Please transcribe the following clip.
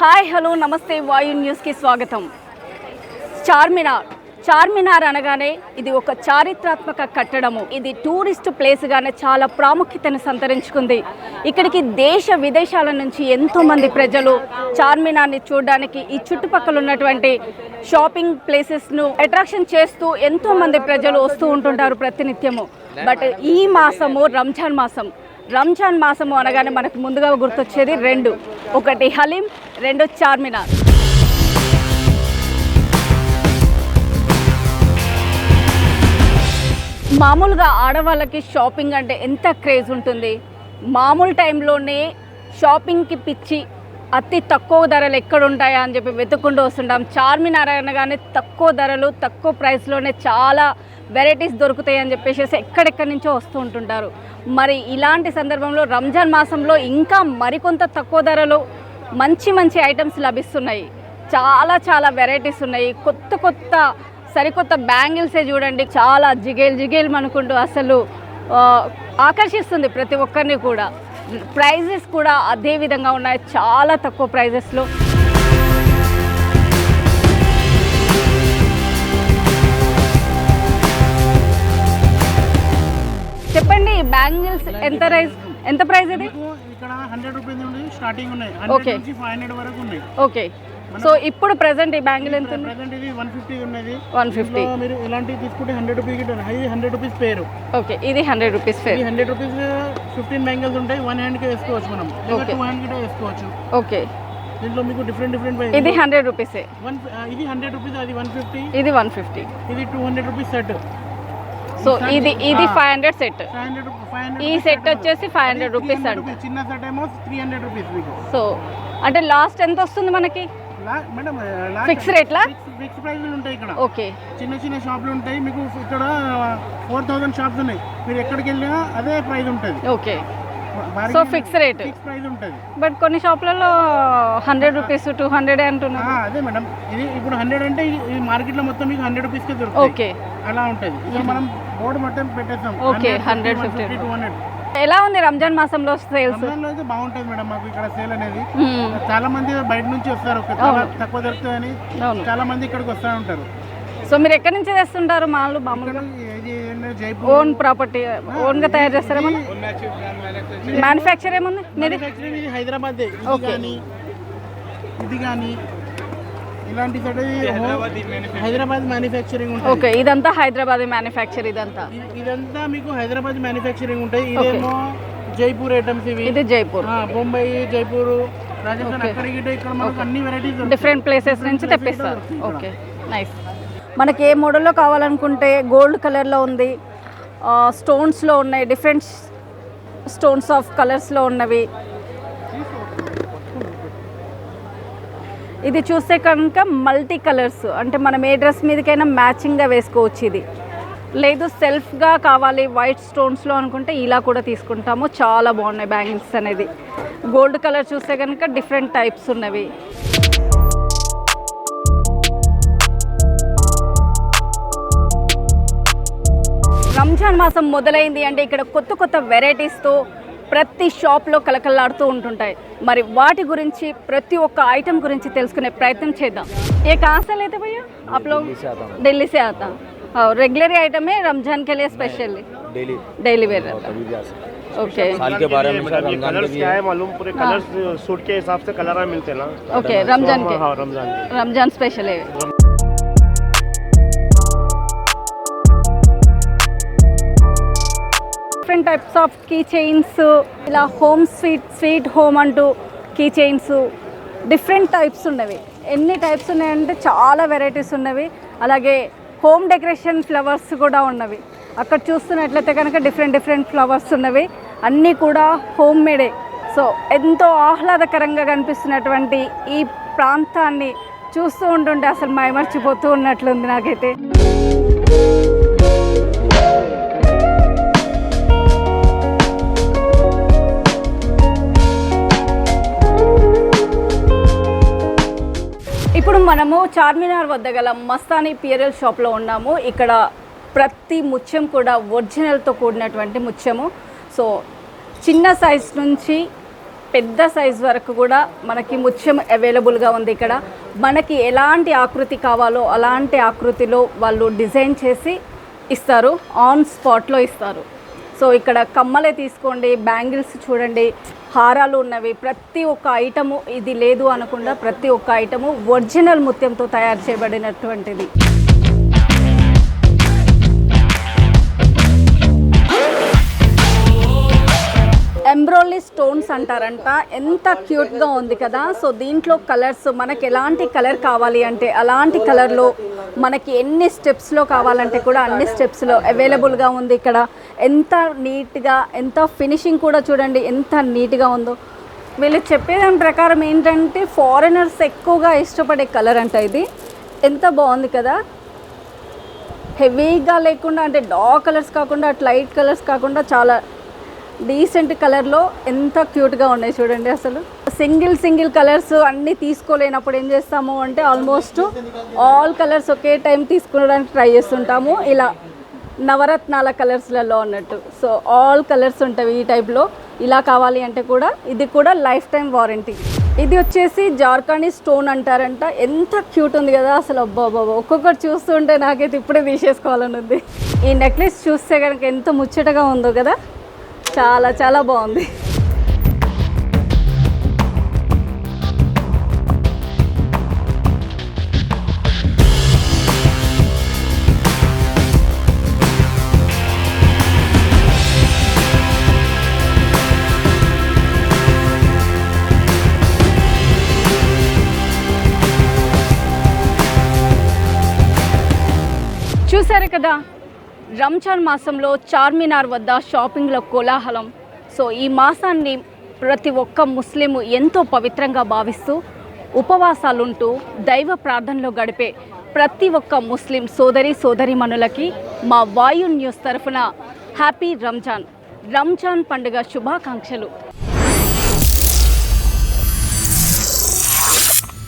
Hi hello నమస్తే వాయు న్యూస్కి స్వాగతం. చార్మినార్. చార్మినార్ అనగానే ఇది ఒక చారిత్రాత్మక కట్టడము. ఇది టూరిస్ట్ ప్లేస్గానే చాలా ప్రాముఖ్యతను సంతరించుకుంది. ఇక్కడికి దేశ విదేశాల నుంచి ఎంతోమంది ప్రజలు చార్మినార్ని చూడడానికి ఈ చుట్టుపక్కల ఉన్నటువంటి షాపింగ్ ప్లేసెస్ను అట్రాక్షన్ చేస్తూ ఎంతోమంది ప్రజలు వస్తూ ఉంటుంటారు ప్రతినిత్యము. బట్ ఈ మాసము రంజాన్ మాసం. రంజాన్ మాసము అనగానే మనకు ముందుగా గుర్తొచ్చేది రెండు. ఒకటి హలీం రెండు చార్మినార్. మామూలుగా ఆడవాళ్ళకి షాపింగ్ అంటే ఎంత క్రేజ్ ఉంటుంది? మామూలు టైంలోనే షాపింగ్కి పిచ్చి అతి తక్కువ ధరలు ఎక్కడ ఉంటాయా అని చెప్పి వెతుక్కుంటూ వస్తుంటాం. చార్మినార్ అనగానే తక్కువ ధరలు తక్కువ ప్రైస్లోనే చాలా వెరైటీస్ దొరుకుతాయి అని చెప్పేసి ఎక్కడెక్కడి నుంచో వస్తూ ఉంటుంటారు. మరి ఇలాంటి సందర్భంలో రంజాన్ మాసంలో ఇంకా మరికొంత తక్కువ ధరలో మంచి మంచి ఐటమ్స్ లభిస్తున్నాయి. చాలా చాలా వెరైటీస్ ఉన్నాయి. కొత్త కొత్త సరికొత్త బ్యాంగిల్సే చూడండి. చాలా జిగేల్ జిగేల్ అనుకుంటూ అసలు ఆకర్షిస్తుంది ప్రతి ఒక్కరిని కూడా. ప్రైజెస్ కూడా అదే విధంగా ఉన్నాయి. చాలా తక్కువ ప్రైజెస్లో చెప్పండి బ్యాంగిల్స్ ఎంత ప్రైస్ ఎంత ప్రైస్ ఇది? స్టార్టింగ్ ఉన్నాయి. నుంచి ఫైవ్ హండ్రెడ్ వరకు ఉన్నాయి. ఓకే సో ఇప్పుడు ప్రెసెంట్ ఈ బ్యాంగిల్ ఎంత ఉంది ప్రజెంట్ ఇది వన్ ఫిఫ్టీ ఉన్నది. వన్ ఫిఫ్టీ ఇందులో మీరు ఎలాంటివి తీసుకుంటే హండ్రెడ్ రూపీస్ గిట్టారు హై హండ్రెడ్ రూపీస్ పేరు. ఓకే ఇది హండ్రెడ్ రూపీస్ ఈ pair hundred rupees fifteen bangles ఉంటాయి వన్ హ్యాండ్కి వేసుకోవచ్చు మనం. Okay. టూ హ్యాండ్కి వేసుకోవచ్చు. ఓకే దీంట్లో మీకు డిఫరెంట్ డిఫరెంట్ ఇది హండ్రెడ్ రూపీసే. వన్ ఇది హండ్రెడ్ రూపీస్ అది వన్ ఫిఫ్టీ ఇది వన్ ఫిఫ్టీ ఇది two hundred rupees set. So ఇది ఇది. ఫైవ్ హండ్రెడ్ సెట్ ఈ సెట్ వచ్చేసి ఫైవ్ హండ్రెడ్ రూపీస్ అంట చిన్న సెట్ ఏమో త్రీ హండ్రెడ్ రూపీస్ మీకు. సో అంటే లాస్ట్ ఎంత వస్తుంది మనకి? లా- మేడం Fix rate లా? ఫిక్స్ ప్రైస్ ఉంటాయి ఇక్కడ. ఓకే చిన్న చిన్న షాపులు ఉంటాయి. మీకు ఇక్కడ ఫోర్ థౌసండ్ షాప్స్ ఉన్నాయి. మీరు ఎక్కడికి వెళ్ళినా అదే ప్రైస్ ఉంటుంది. Okay so fix rate price ఉంటుంది. బట్ కొన్ని షాపులలో హండ్రెడ్ రూపీస్ టూ హండ్రెడ్ అంటున్నారు. అదే మేడం. ఇది ఇప్పుడు హండ్రెడ్ అంటే ఈ- ఈ మార్కెట్లో మొత్తం మీకు హండ్రెడ్ రూపీస్కి దొరుకుతుంది ఓకే. అలా ఉంటుంది. ఇక్కడ మనం బోర్డు మొత్తం పెట్టేస్తాం. Okay, 100, 50. టూ హండ్రెడ్ ఎలా ఉంది రంజాన్ మాసంలో సేల్స్ అయితే బాగుంటుంది మేడం మాకు ఇక్కడ సేల్ అనేది. చాలా మంది బయట నుంచి వస్తారు. తక్కువ దొరుకుతాయని అవును. చాలా మంది ఇక్కడికి వస్తూ ఉంటారు. సో మీరు ఎక్కడి నుంచి తెస్తుంటారు మామూలు మామూలుగా ఓన్ ప్రాపర్టీ ఓన్గా తయారు చేస్తారా మనం? మ్యానుఫ్యాక్చర్ ఏముంది? మీది మ్యానుఫ్యాక్చరింగ్ ఇది హైదరాబాద్. కానీ ఇది కానీ ఇలాంటి సైడ్ హైదరాబాద్ మ్యానుఫ్యాక్చరింగ్ ఉంటుంది ఓకే ఇదంతా హైదరాబాద్ మ్యానుఫ్యాక్చర్ ఇదంతా. ఇది- ఇదంతా మీకు హైదరాబాద్ మ్యానుఫ్యాక్చరింగ్ ఉంటాయి. ఇదేమో జైపూర్ ఐటమ్స్ ఇవి. ఇది జైపూర్. బొంబాయి జైపూర్ రాజస్థాన్. అక్కడ ఇక్కడ మనకు అన్ని వెరైటీస్ డిఫరెంట్ ప్లేసెస్ నుంచి తెప్పిస్తారు. ఓకే నైస్ మనకి ఏ మోడల్లో కావాలనుకుంటే గోల్డ్ కలర్లో ఉంది స్టోన్స్లో ఉన్నాయి డిఫరెంట్ స్టోన్స్ ఆఫ్ కలర్స్లో ఉన్నవి. ఇది చూస్తే కనుక మల్టీ కలర్స్ అంటే మనం ఏ డ్రెస్ మీదకైనా మ్యాచింగ్గా వేసుకోవచ్చు ఇది. లేదు సెల్ఫ్గా కావాలి వైట్ స్టోన్స్లో అనుకుంటే ఇలా కూడా తీసుకుంటాము. చాలా బాగున్నాయి బ్యాంగిల్స్ అనేది. గోల్డ్ కలర్ చూస్తే కనుక డిఫరెంట్ టైప్స్ ఉన్నవి. రంజాన్ మాసం మొదలైంది అంటే ఇక్కడ కొత్త కొత్త వెరైటీస్తో ప్రతి షాప్లో కలకల్లాడుతూ ఉంటుంటాయి మరి వాటి గురించి ప్రతి ఒక్క ఐటెం గురించి తెలుసుకునే ప్రయత్నం చేద్దాం ఏ कहाँ से लेते भैया आप लोग दिल्ली से आता हूँ दिल्ली से आता और रेगुलर आइटम है रमजान के लिए स्पेशली डेली डेली वेयर रहता कभी भी आ सकते ओके साल के बारे में शायद रमजान के कलर्स भी क्या है है मालूम पूरे कलर्स सूट के हिसाब से कलर मिलते हैं ना ओके रमजान के हाँ रमजान के रमजान स्पेशल है different types of key chains ఇలా హోమ్ స్వీట్ స్వీట్ హోమ్ అంటూ కీ చైన్స్ డిఫరెంట్ టైప్స్ ఉన్నవి. ఎన్ని టైప్స్ ఉన్నాయంటే చాలా వెరైటీస్ ఉన్నవి. అలాగే హోమ్ డెకరేషన్ ఫ్లవర్స్ కూడా ఉన్నవి. అక్కడ చూస్తున్నట్లయితే కనుక డిఫరెంట్ డిఫరెంట్ ఫ్లవర్స్ ఉన్నవి. అన్నీ కూడా హోమ్ మేడే సో ఎంతో ఆహ్లాదకరంగా కనిపిస్తున్నటువంటి ఈ ప్రాంతాన్ని చూస్తూ ఉంటుంటే అసలు మైమర్చిపోతూ ఉన్నట్లుంది నాకైతే. ఇప్పుడు మనము చార్మినార్ వద్ద గల మస్తానీ పియరల్ షాప్లో ఉన్నాము. ఇక్కడ ప్రతి ముత్యం కూడా ఒరిజినల్తో కూడినటువంటి ముత్యము. సో చిన్న సైజ్ నుంచి పెద్ద సైజ్ వరకు కూడా మనకి ముత్యం అవైలబుల్గా ఉంది ఇక్కడ. మనకి ఎలాంటి ఆకృతి కావాలో అలాంటి ఆకృతిలో వాళ్ళు డిజైన్ చేసి ఇస్తారు. ఆన్ స్పాట్లో ఇస్తారు. సో ఇక్కడ కమ్మలే తీసుకోండి బ్యాంగిల్స్ చూడండి. హారాలు ఉన్నవి. ప్రతి ఒక్క ఐటము ఇది లేదు అనకుండా ప్రతి ఒక్క ఐటము ఒరిజినల్ ముత్యంతో తయారు చేయబడినటువంటిది. ఎంబ్రోలీ స్టోన్స్ అంటారంట. ఎంత క్యూట్గా ఉంది కదా. సో దీంట్లో కలర్స్ మనకి ఎలాంటి కలర్ కావాలి అంటే అలాంటి కలర్లో మనకి ఎన్ని స్టెప్స్లో కావాలంటే కూడా అన్ని స్టెప్స్లో అవైలబుల్గా ఉంది ఇక్కడ. ఎంత నీట్గా ఎంత ఫినిషింగ్ కూడా చూడండి ఎంత నీట్గా ఉందో. వీళ్ళు చెప్పేదాని ప్రకారం ఏంటంటే ఫారినర్స్ ఎక్కువగా ఇష్టపడే కలర్ అంట ఇది. ఎంత బాగుంది కదా. హెవీగా లేకుండా అంటే డార్క్ కలర్స్ కాకుండా లైట్ కలర్స్ కాకుండా చాలా డీసెంట్ కలర్లో ఎంత క్యూట్గా ఉన్నాయి చూడండి అసలు. సింగిల్ సింగిల్ కలర్స్ అన్నీ తీసుకోలేనప్పుడు ఏం చేస్తాము అంటే ఆల్మోస్ట్ ఆల్ కలర్స్ ఒకే టైం తీసుకోవడానికి ట్రై చేస్తుంటాము. ఇలా నవరత్నాల కలర్స్లలో ఉన్నట్టు సో ఆల్ కలర్స్ ఉంటాయి ఈ టైప్లో ఇలా కావాలి అంటే కూడా ఇది కూడా లైఫ్ టైం వారంటీ ఇది వచ్చేసి జార్ఖండీ స్టోన్ అంటారంట. ఎంత క్యూట్ ఉంది కదా అసలు. అబ్బాబాబా ఒక్కొక్కటి చూస్తుంటే నాకైతే ఇప్పుడే తీసేసుకోవాలని ఉంది. ఈ నెక్లెస్ చూస్తే కనుక ఎంత ముచ్చటగా ఉందో కదా. చాలా చాలా బాగుంది. చూసారు కదా? రంజాన్ మాసంలో చార్మినార్ వద్ద షాపింగ్ల కోలాహలం. సో ఈ మాసాన్ని ప్రతి ఒక్క ముస్లిం ఎంతో పవిత్రంగా భావిస్తూ ఉపవాసాలుంటూ దైవ ప్రార్థనలో గడిపే ప్రతి ఒక్క ముస్లిం సోదరి సోదరిమణులకి మా వాయు న్యూస్ తరఫున హ్యాపీ రంజాన్. రంజాన్ పండుగ శుభాకాంక్షలు.